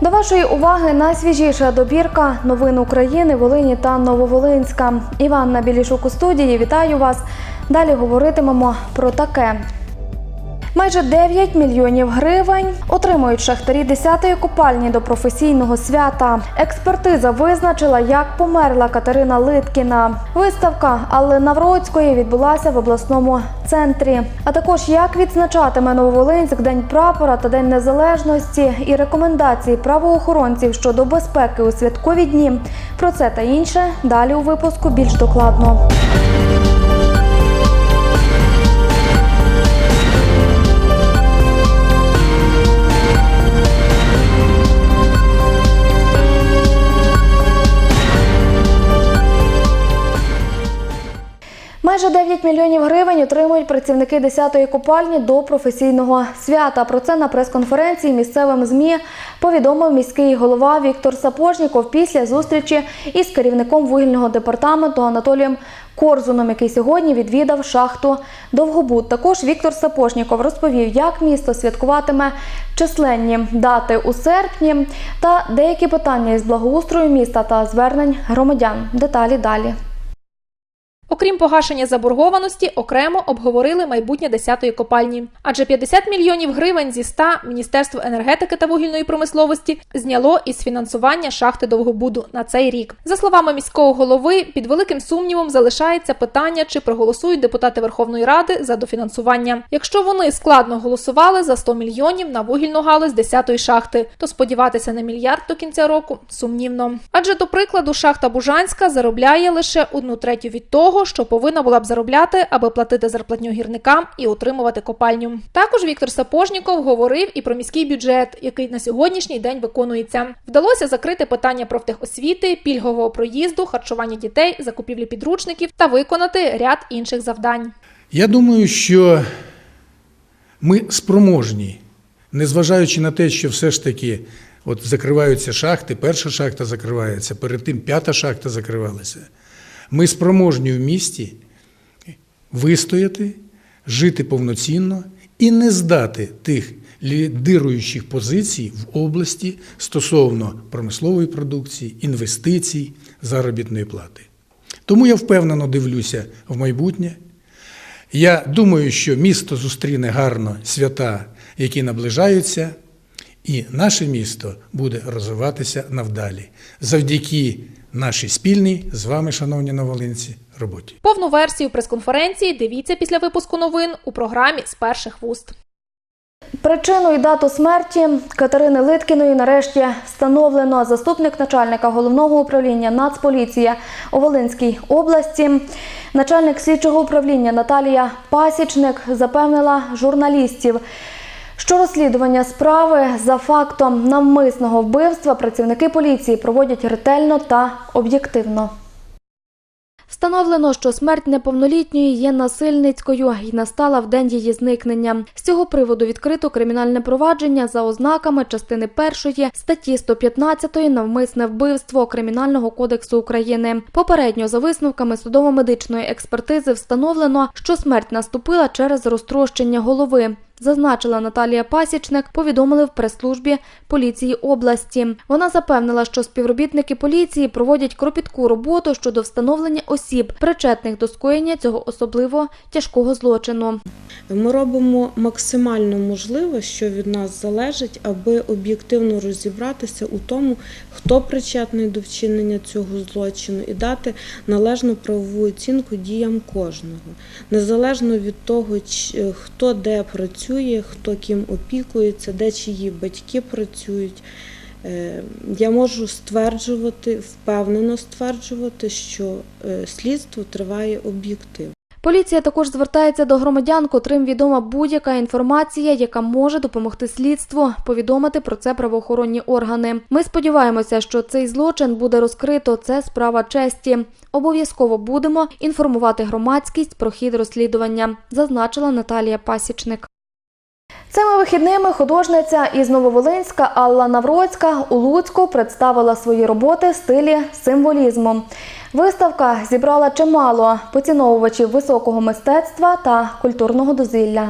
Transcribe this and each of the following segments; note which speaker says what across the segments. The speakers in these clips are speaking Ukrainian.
Speaker 1: До вашої уваги найсвіжіша добірка новин України, Волині та Нововолинська. Іванна Білішук у студії. Вітаю вас. Далі говоритимемо про таке. Майже 9 мільйонів гривень отримують шахтарі 10-ї купальні до професійного свята. Експертиза визначила, як померла Катерина Литкіна. Виставка Алли Навроцької відбулася в обласному центрі. А також як відзначатиме Нововолинськ День прапора та День Незалежності і рекомендації правоохоронців щодо безпеки у святкові дні. Про це та інше далі у випуску більш докладно. Майже 9 мільйонів гривень отримують працівники 10-ї купальні до професійного свята. Про це на прес-конференції місцевим ЗМІ повідомив міський голова Віктор Сапожніков після зустрічі із керівником вугільного департаменту Анатолієм Корзуном, який сьогодні відвідав шахту Довгобуд. Також Віктор Сапожніков розповів, як місто святкуватиме численні дати у серпні та деякі питання із благоустрою міста та звернень громадян. Деталі далі.
Speaker 2: Окрім погашення заборгованості, окремо обговорили майбутнє 10-ї копальні. Адже 50 мільйонів гривень зі 100 Міністерство енергетики та вугільної промисловості зняло із фінансування шахти Довгобуду на цей рік. За словами міського голови, під великим сумнівом залишається питання, чи проголосують депутати Верховної Ради за дофінансування. Якщо вони складно голосували за 100 мільйонів на вугільну галузь 10-ї шахти, то сподіватися на мільярд до кінця року сумнівно. Адже до прикладу, шахта Бужанська заробляє лише одну третю від того, що повинна була б заробляти, аби платити зарплатню гірникам і утримувати копальню. Також Віктор Сапожніков говорив і про міський бюджет, який на сьогоднішній день виконується. Вдалося закрити питання профтехосвіти, пільгового проїзду, харчування дітей, закупівлі підручників та виконати ряд інших завдань.
Speaker 3: Я думаю, що ми спроможні, незважаючи на те, що все ж таки от закриваються шахти, перша шахта закривається, перед тим п'ята шахта закривалася. Ми спроможні в місті вистояти, жити повноцінно і не здати тих лідируючих позицій в області стосовно промислової продукції, інвестицій, заробітної плати. Тому я впевнено дивлюся в майбутнє. Я думаю, що місто зустріне гарно свята, які наближаються, і наше місто буде розвиватися навдалі завдяки нашій спільній з вами, шановні новолинці, роботі.
Speaker 2: Повну версію прес-конференції дивіться після випуску новин у програмі з перших вуст.
Speaker 1: Причину і дату смерті Катерини Литкіної нарешті встановлено. Заступник начальника головного управління Нацполіції у Волинській області, начальник слідчого управління Наталія Пасічник запевнила журналістів, що розслідування справи за фактом навмисного вбивства працівники поліції проводять ретельно та об'єктивно. Встановлено, що смерть неповнолітньої є насильницькою і настала в день її зникнення. З цього приводу відкрито кримінальне провадження за ознаками частини першої статті 115 «Навмисне вбивство Кримінального кодексу України. Попередньо за висновками судово-медичної експертизи встановлено, що смерть наступила через розтрощення голови. Зазначила Наталія Пасічник, повідомили в прес-службі поліції області. Вона запевнила, що співробітники поліції проводять кропітку роботу щодо встановлення осіб, причетних до скоєння цього особливо тяжкого злочину.
Speaker 4: Ми робимо максимально можливе, що від нас залежить, аби об'єктивно розібратися у тому, хто причетний до вчинення цього злочину, і дати належну правову оцінку діям кожного, незалежно від того, хто де працює, хто ким опікується, де чиї батьки працюють. Е, Я можу стверджувати, впевнено стверджувати, що е, слідство триває об'єктивно.
Speaker 1: Поліція також звертається до громадян, котрим відома будь-яка інформація, яка може допомогти слідству, повідомити про це правоохоронні органи. Ми сподіваємося, що цей злочин буде розкрито. Це справа честі. Обов'язково будемо інформувати громадськість про хід розслідування, зазначила Наталія Пасічник. Цими вихідними художниця із Нововолинська Алла Навроцька у Луцьку представила свої роботи в стилі символізму. Виставка зібрала чимало поціновувачів високого мистецтва та культурного дозвілля.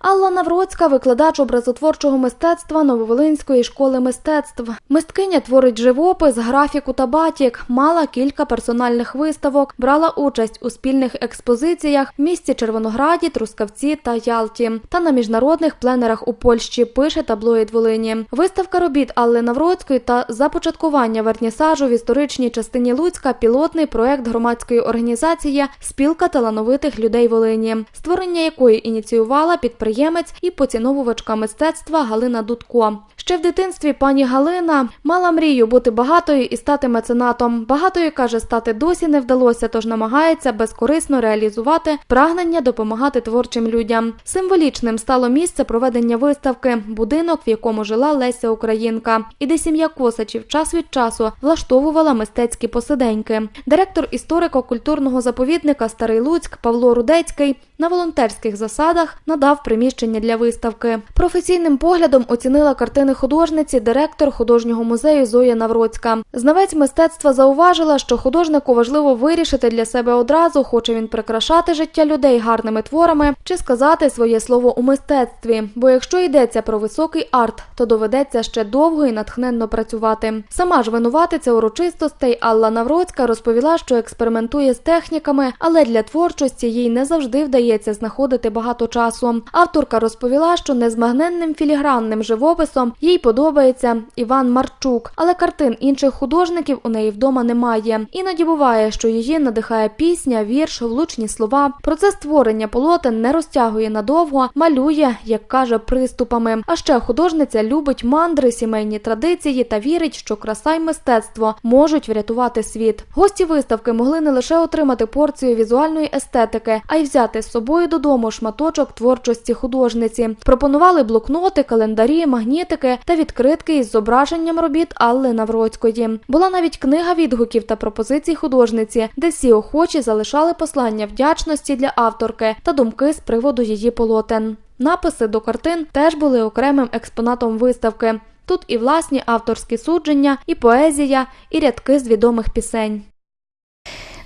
Speaker 1: Алла Навроцька, викладач образотворчого мистецтва Нововолинської школи мистецтв. Мисткиня творить живопис, графіку та батік, мала кілька персональних виставок, брала участь у спільних експозиціях в місті Червонограді, Трускавці та Ялті та на міжнародних пленерах у Польщі. Пише таблоїд Волині. Виставка робіт Алли Навроцької та започаткування вернісажу в історичній частині Луцька пілотний проект громадської організації Спілка талановитих людей Волині, створення якої ініціювала підприємець і поціновувачка мистецтва Галина Дудко. Ще в дитинстві пані Галина мала мрію бути багатою і стати меценатом. Багатою каже, стати досі не вдалося, тож намагається безкорисно реалізувати прагнення допомагати творчим людям. Символічним стало місце проведення виставки, будинок, в якому жила Леся Українка, і де сім'я Косачів час від часу влаштовувала мистецькі посиденьки. Директор історико-культурного заповідника Старий Луцьк Павло Рудецький на волонтерських засадах надав приміщення для виставки. Професійним поглядом оцінила картини художниці директор художнього музею Зоя Навроцька. Знавець мистецтва зауважила, що художнику важливо вирішити для себе одразу, хоче він прикрашати життя людей гарними творами чи сказати своє слово у мистецтві. Бо якщо йдеться про високий арт, то доведеться ще довго і натхненно працювати. Сама ж винуватиця урочистостей Алла Навроцька розповіла, що експериментує з техніками, але для творчості їй не завжди вдається знаходити багато часу. Авторка розповіла, що незмагненним філігранним живописом їй подобається Іван Марчук, але картин інших художників у неї вдома немає. Іноді буває, що її надихає пісня, вірш, влучні слова. Процес створення полотен не розтягує надовго, малює, як каже, приступами. А ще художниця любить мандри, сімейні традиції та вірить, що краса й мистецтво можуть врятувати світ. Гості виставки могли не лише отримати порцію візуальної естетики, а й взяти з собою додому шматочок творчості художниці. Пропонували блокноти, календарі, магнітики та відкритки із зображенням робіт Алли Навроцької. Була навіть книга відгуків та пропозицій художниці, де всі охочі залишали послання вдячності для авторки та думки з приводу її полотен. Написи до картин теж були окремим експонатом виставки. Тут і власні авторські судження, і поезія, і рядки з відомих пісень.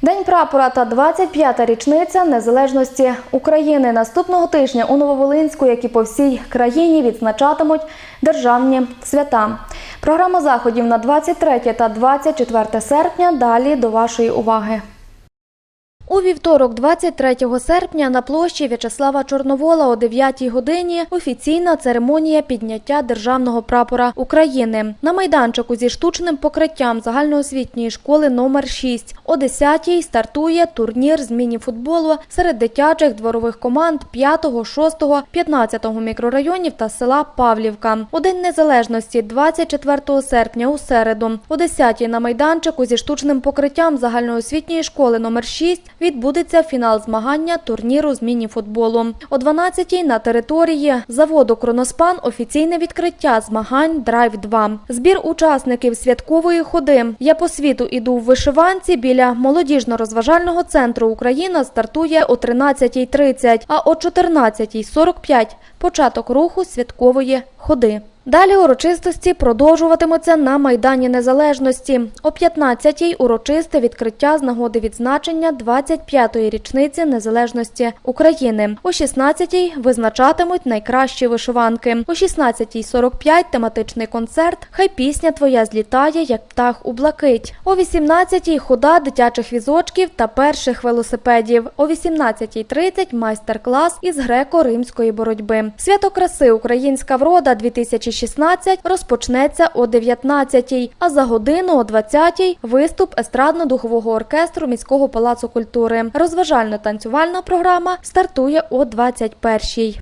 Speaker 1: День прапора та 25-та річниця незалежності України наступного тижня у Нововолинську, як і по всій країні, відзначатимуть державні свята. Програма заходів на 23 та 24 серпня. Далі до вашої уваги. У вівторок, 23 серпня, на площі В'ячеслава Чорновола о 9 годині офіційна церемонія підняття державного прапора України. На майданчику зі штучним покриттям загальноосвітньої школи номер 6 о 10 стартує турнір з міні-футболу серед дитячих дворових команд 5, 6, 15 мікрорайонів та села Павлівка. У День Незалежності 24 серпня у середу о 10 на майданчику зі штучним покриттям загальноосвітньої школи номер 6 відбудеться фінал змагання турніру з міні-футболу. О 12-й на території заводу Кроноспан офіційне відкриття змагань Драйв 2 Збір учасників святкової ходи. Я по світу іду в вишиванці біля молодіжно-розважального центру Україна стартує о 13.30, а о 14.45 початок руху святкової ходи. Далі урочистості продовжуватимуться на Майдані Незалежності. О 15-й урочисте відкриття з нагоди відзначення 25-ї річниці незалежності України. О 16-й визначатимуть найкращі вишиванки. О 16.45 тематичний концерт Хай пісня твоя злітає, як птах у блакить. О 18-й хода дитячих візочків та перших велосипедів. О 18.30 майстер-клас із греко-римської боротьби. Свято краси Українська врода 2016 розпочнеться о 19-й, а за годину о 20-й виступ естрадно-духового оркестру міського палацу культури. Розважально-танцювальна програма стартує о 21-й.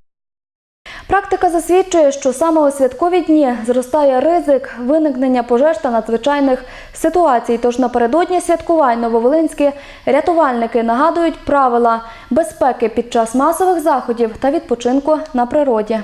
Speaker 1: Практика засвідчує, що саме у святкові дні зростає ризик виникнення пожеж та надзвичайних ситуацій. Тож напередодні святкувань нововолинські рятувальники нагадують правила безпеки під час масових заходів та відпочинку на природі.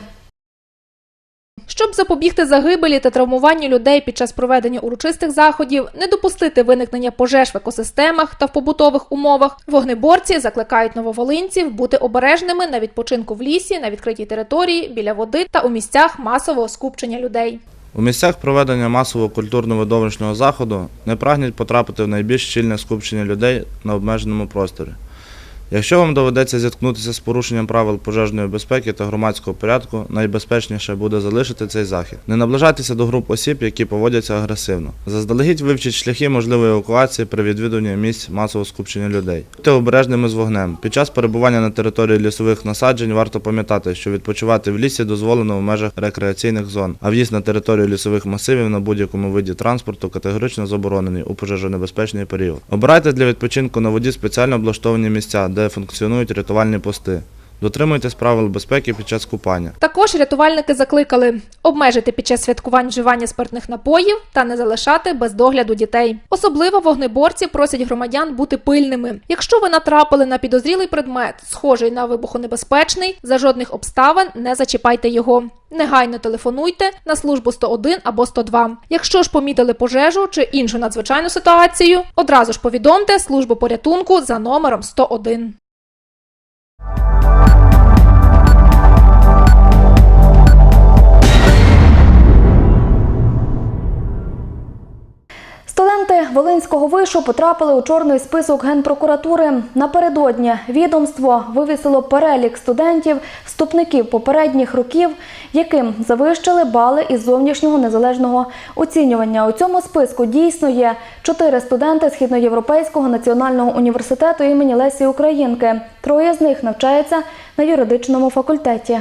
Speaker 2: Щоб запобігти загибелі та травмуванню людей під час проведення урочистих заходів, не допустити виникнення пожеж в екосистемах та в побутових умовах, вогнеборці закликають нововолинців бути обережними на відпочинку в лісі, на відкритій території, біля води та у місцях масового скупчення людей.
Speaker 5: У місцях проведення масового культурно-видовищного заходу не прагнуть потрапити в найбільш щільне скупчення людей на обмеженому просторі. Якщо вам доведеться зіткнутися з порушенням правил пожежної безпеки та громадського порядку, найбезпечніше буде залишити цей захід. Не наближайтеся до груп осіб, які поводяться агресивно. Заздалегідь вивчіть шляхи можливої евакуації при відвідуванні місць масового скупчення людей. Будьте обережними з вогнем. Під час перебування на території лісових насаджень варто пам'ятати, що відпочивати в лісі дозволено в межах рекреаційних зон, а в'їзд на територію лісових масивів на будь-якому виді транспорту категорично заборонений у пожежонебезпечний період. Обирайте для відпочинку на воді спеціально облаштовані місця, де функціонують рятувальні пости. Дотримуйтесь правил безпеки під час купання.
Speaker 2: Також рятувальники закликали обмежити під час святкувань вживання спиртних напоїв та не залишати без догляду дітей. Особливо вогнеборці просять громадян бути пильними. Якщо ви натрапили на підозрілий предмет, схожий на вибухонебезпечний, за жодних обставин не зачіпайте його. Негайно телефонуйте на службу 101 або 102. Якщо ж помітили пожежу чи іншу надзвичайну ситуацію, одразу ж повідомте службу порятунку за номером 101.
Speaker 1: Волинського вишу потрапили у чорний список генпрокуратури. Напередодні відомство вивісило перелік студентів, вступників попередніх років, яким завищили бали із зовнішнього незалежного оцінювання. У цьому списку дійсно є чотири студенти Східноєвропейського національного університету імені Лесі Українки. Троє з них навчаються на юридичному факультеті.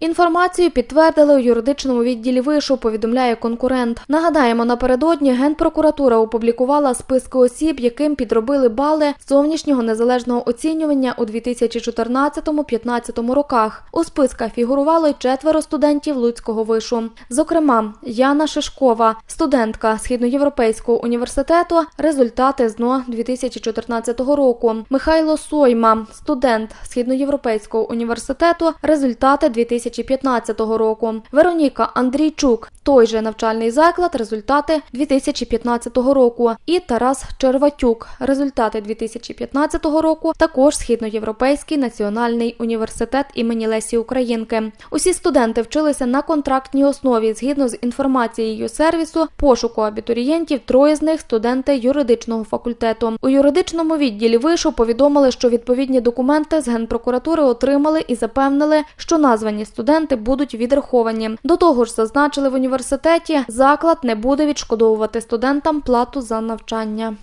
Speaker 1: Інформацію підтвердили у юридичному відділі вишу, повідомляє конкурент. Нагадаємо, напередодні Генпрокуратура опублікувала списки осіб, яким підробили бали зовнішнього незалежного оцінювання у 2014-15 роках. У списках фігурувало й четверо студентів Луцького вишу. Зокрема, Яна Шишкова, студентка Східноєвропейського університету, результати ЗНО 2014 року. Михайло Сойма, студент Східноєвропейського університету, результати 2015 року. Вероніка Андрійчук, той же навчальний заклад, результати 2015 року. І Тарас Черватюк, результати 2015 року, також Східноєвропейський національний університет імені Лесі Українки. Усі студенти вчилися на контрактній основі згідно з інформацією сервісу пошуку абітурієнтів. Троє з них студенти юридичного факультету. У юридичному відділі вишу повідомили, що відповідні документи з генпрокуратури отримали і запевнили, що названі студенти будуть відраховані. До того ж, зазначили в університеті, заклад не буде відшкодовувати студентам плату за навчання.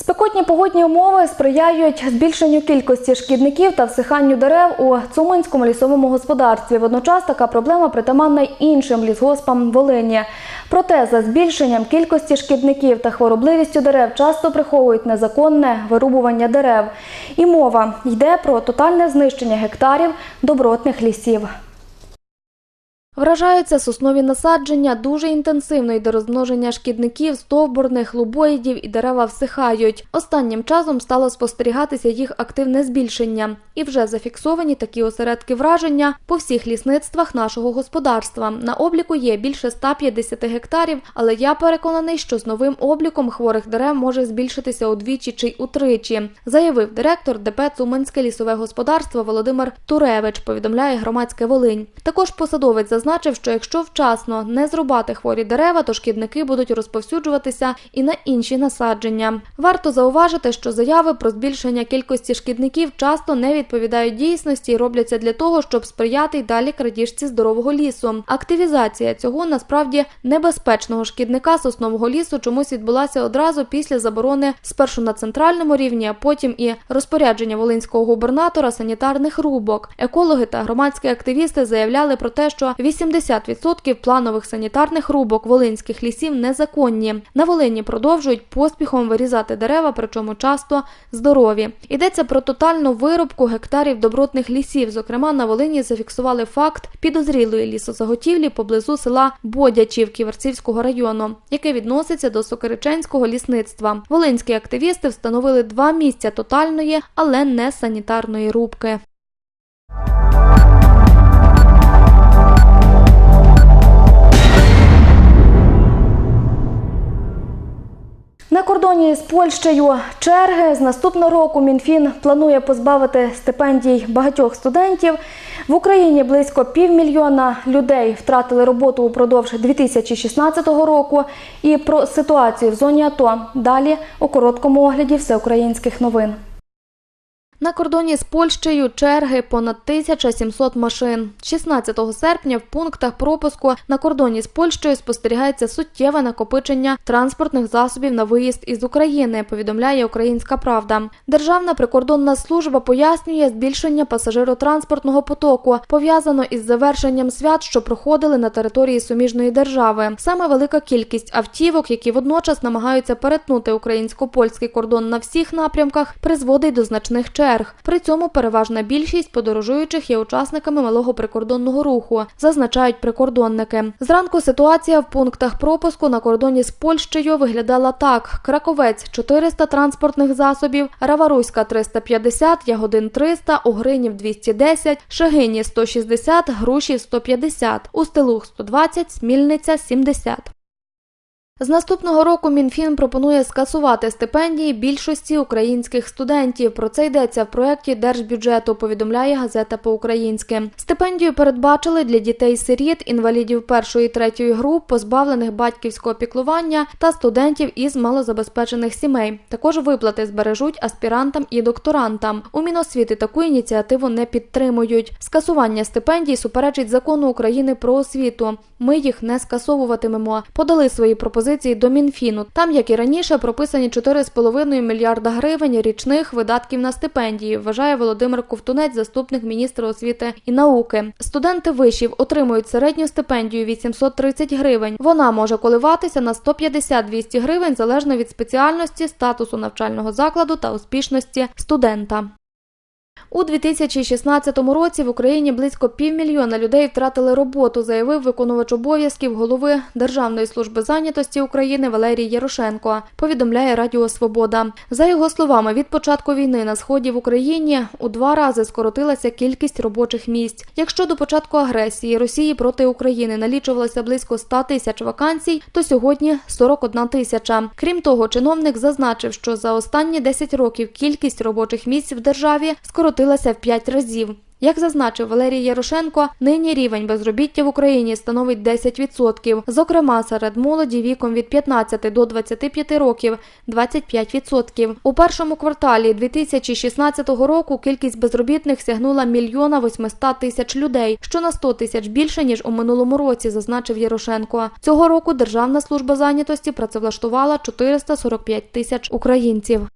Speaker 1: Спекотні погодні умови сприяють збільшенню кількості шкідників та всиханню дерев у Цуманському лісовому господарстві. Водночас така проблема притаманна іншим лісгоспам Волині. Проте за збільшенням кількості шкідників та хворобливістю дерев часто приховують незаконне вирубування дерев. І мова йде про тотальне знищення гектарів добротних лісів. Вражаються соснові насадження дуже інтенсивно йде розмноження шкідників, стовбурних, лубоїдів і дерева всихають. Останнім часом стало спостерігатися їх активне збільшення. І вже зафіксовані такі осередки враження по всіх лісництвах нашого господарства. На обліку є більше 150 гектарів, але я переконаний, що з новим обліком хворих дерев може збільшитися удвічі чи утричі, заявив директор ДП Цуманське лісове господарство Володимир Туревич, повідомляє громадське Волинь. Також посадовець зазначив, що якщо вчасно не зрубати хворі дерева, то шкідники будуть розповсюджуватися і на інші насадження. Варто зауважити, що заяви про збільшення кількості шкідників часто не відповідають дійсності і робляться для того, щоб сприяти й далі крадіжці здорового лісу. Активізація цього насправді небезпечного шкідника соснового лісу чомусь відбулася одразу після заборони спершу на центральному рівні, а потім і розпорядження волинського губернатора санітарних рубок. Екологи та громадські активісти заявляли про те, що 80% планових санітарних рубок волинських лісів незаконні. На Волині продовжують поспіхом вирізати дерева, причому часто здорові. Йдеться про тотальну вирубку гектарів добротних лісів. Зокрема, на Волині зафіксували факт підозрілої лісозаготівлі поблизу села Бодячів Ківерцівського району, яке відноситься до Сокириченського лісництва. Волинські активісти встановили два місця тотальної, але не санітарної рубки. На кордоні з Польщею черги з наступного року Мінфін планує позбавити стипендій багатьох студентів. В Україні близько півмільйона людей втратили роботу упродовж 2016 року. І про ситуацію в зоні АТО далі у короткому огляді всеукраїнських новин. На кордоні з Польщею черги понад 1700 машин. 16 серпня в пунктах пропуску на кордоні з Польщею спостерігається суттєве накопичення транспортних засобів на виїзд із України, повідомляє Українська Правда. Державна прикордонна служба пояснює збільшення пасажиротранспортного потоку, пов'язано із завершенням свят, що проходили на території суміжної держави. Саме велика кількість автівок, які водночас намагаються перетнути українсько-польський кордон на всіх напрямках, призводить до значних черг. При цьому переважна більшість подорожуючих є учасниками малого прикордонного руху, зазначають прикордонники. Зранку ситуація в пунктах пропуску на кордоні з Польщею виглядала так: Краковець 400 транспортних засобів, Раваруська 350, Ягодин 300, Угринів 210, Шегині 160, Грушів 150, Устилух 120, Смільниця 70. З наступного року Мінфін пропонує скасувати стипендії більшості українських студентів. Про це йдеться в проєкті держбюджету, повідомляє газета по-українськи. Стипендію передбачили для дітей-сиріт, інвалідів першої і третьої груп, позбавлених батьківського піклування та студентів із малозабезпечених сімей. Також виплати збережуть аспірантам і докторантам. У Міносвіти таку ініціативу не підтримують. Скасування стипендій суперечить закону України про освіту. Ми їх не скасовуватимемо. Подали свої пропозиції до Мінфіну. Там, як і раніше, прописані 4,5 мільярда гривень річних видатків на стипендії, вважає Володимир Ковтунець, заступник міністра освіти і науки. Студенти вишів отримують середню стипендію 830 гривень. Вона може коливатися на 150-200 гривень залежно від спеціальності, статусу навчального закладу та успішності студента. У 2016 році в Україні близько півмільйона людей втратили роботу, заявив виконувач обов'язків голови Державної служби зайнятості України Валерій Ярошенко. Повідомляє Радіо Свобода. За його словами, від початку війни на сході в Україні у два рази скоротилася кількість робочих місць. Якщо до початку агресії Росії проти України налічувалося близько 100 тисяч вакансій, то сьогодні 41 тисяча. Крім того, чиновник зазначив, що за останні 10 років кількість робочих місць в державі скоротилася в 5 разів. Як зазначив Валерій Ярошенко, нині рівень безробіття в Україні становить 10%. Зокрема, серед молоді віком від 15 до 25 років 25%. У першому кварталі 2016 року кількість безробітних сягнула мільйона 800 тисяч людей, що на 100 тисяч більше ніж у минулому році, зазначив Ярошенко. Цього року Державна служба зайнятості працевлаштувала 445 тисяч українців.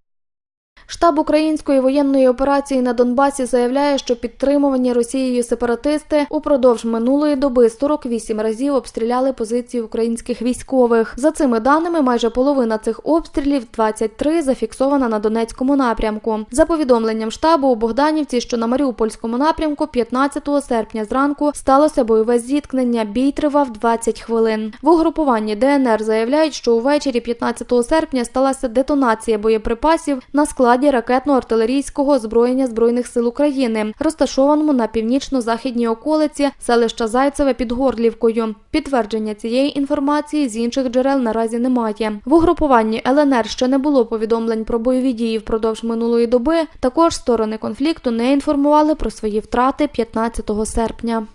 Speaker 1: Штаб української воєнної операції на Донбасі заявляє, що підтримувані Росією сепаратисти упродовж минулої доби 48 разів обстріляли позиції українських військових. За цими даними, майже половина цих обстрілів, 23, зафіксована на Донецькому напрямку. За повідомленням штабу у Богданівці, що на Маріупольському напрямку, 15 серпня зранку сталося бойове зіткнення. Бій тривав 20 хвилин. В угрупуванні ДНР заявляють, що увечері 15 серпня сталася детонація боєприпасів на складі ракетно-артилерійського озброєння Збройних сил України, розташованому на північно-західній околиці селища Зайцеве під Горлівкою. Підтвердження цієї інформації з інших джерел наразі немає. В угрупуванні ЛНР ще не було повідомлень про бойові дії впродовж минулої доби. Також сторони конфлікту не інформували про свої втрати 15 серпня.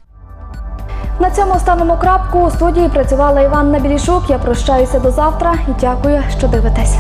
Speaker 1: На цьому ставимо крапку. У студії працювала Іванна Білішук. Я прощаюся до завтра і дякую, що дивитесь.